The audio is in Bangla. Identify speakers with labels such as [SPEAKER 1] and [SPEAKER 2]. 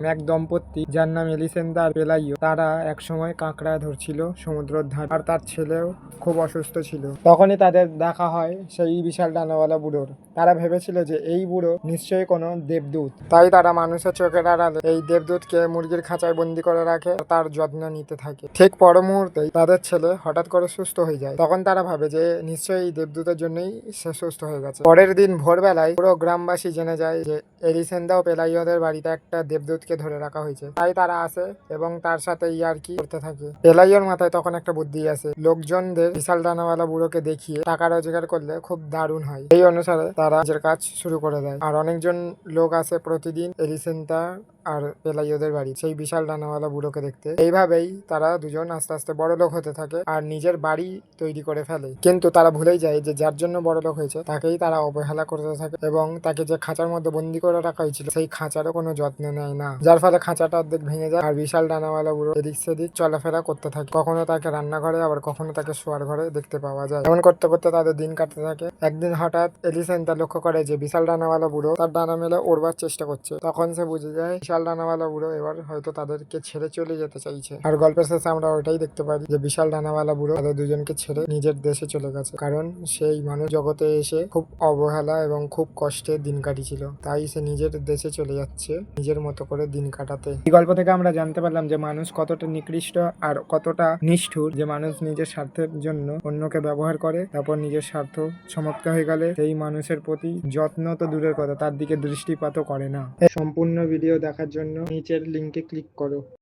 [SPEAKER 1] এক দম্পতি যার নাম এলিসেন্দা আর পেলাইও তারা একসময় কাঁকড়া ধরছিল সমুদ্রের ধার, আর তার ছেলেও খুব অসুস্থ ছিল। তখনই তাদের দেখা হয় সেই বিশাল ডানাওয়ালা বুড়োর। তারা ভেবেছিল যে এই বুড়ো নিশ্চয়ই কোনো দেবদূত। তাই তারা মানুষের চোখের আড়ালে এই দেবদূতকে মুরগির খাঁচায় বন্দি করে রাখে, তার যত্ন নিতে থাকে। ঠিক পর মুহূর্তেই তাদের ছেলে হঠাৎ করে সুস্থ হয়ে যায়। তখন তারা ভাবে যে নিশ্চয়ই এই দেবদূতের জন্যই সে সুস্থ হয়ে গেছে। পরের দিন ভোরবেলায় পুরো গ্রামবাসী জেনে যায় যে এলিসেন্দা ও পেলাইয়দের বাড়িতে একটা দেবদূতকে ধরে রাখা হয়েছে। তাই তারা আসে এবং তার সাথে ইয়ার্কি করতে থাকে। এলাইয়ের মাথায় তখন একটা বুদ্ধি আছে। লোকজনদের বিশাল ডানাওয়ালা বুড়োকে দেখিয়ে টাকা রোজগার করলে খুব দারুণ হয়। এই অনুসারে তারা নিজের কাজ শুরু করে দেয়। আর অনেকজন লোক আছে প্রতিদিন এলিসেন্তা আর পেলাইয়দের বাড়ি। সেই বিশাল ডানাওয়ালা বুড়োকে দেখতে। এইভাবেই তারা দুজন আস্তে আস্তে বড় লোক হতে থাকে আর নিজের বাড়ি তৈরি করে ফেলে। কিন্তু তারা ভুলেই যায় যে যার জন্য বড় লোক হয়েছে, তাকেই তারা অবহেলা করতে থাকে এবং তাকে যে খাঁচার মধ্যে বন্দি করে রাখা হয়েছিল, সেই খাঁচারও কোনো যত্ন নেয় না। যার ফলে খাঁচাটা অর্ধেক ভেঙে যায় আর বিশাল ডানাওয়ালা বুড়ো এদিক সেদিক চলাফেরা করতে থাকে। কখনো তাকে রান্নাঘরে, আবার কখনো তাকে শোয়ার ঘরে দেখতে পাওয়া যায়। এমন করতে করতে তাদের দিন কাটতে থাকে। একদিন হঠাৎ এলিসেন তার লক্ষ্য করে যে বিশাল ডানাওয়ালা বুড়ো তার ডানা মেলে ওড়বার চেষ্টা করছে। তখন সে বুঝে যায় বিশাল ডানাওয়ালা বুড়ো এবার হয়তো তাদেরকে ছেড়ে চলে যেতে চাইছে। আর গল্পের শেষে আমরা ওটাই দেখতে পারি যে, বিশাল ডানাওয়ালা বুড়ো তাদের দুজনকে ছেড়ে নিজের দেশে চলে গেছে। কারণ সেই মানুষ জগতে এসে খুব অবহেলা এবং খুব কষ্টে দিন কাটিয়েছিল। তাই সে নিজের দেশে চলে যাচ্ছে, নিজের মতো করে দিন কাটাতে। এই গল্প থেকে আমরা জানতে পারলাম যে, মানুষ কতটা নিকৃষ্ট আর কতটা নিষ্ঠুর। যে, মানুষ নিজের স্বার্থের জন্য অন্যকে ব্যবহার করে, তারপর নিজের স্বার্থ সমাপ্ত হয়ে গেলে সেই মানুষের প্রতি যত্ন তো দূরের কথা, তার দিকে দৃষ্টিপাতও করে না। সম্পূর্ণ ভিডিও দেখার জন্য নিচের লিংকে ক্লিক করো।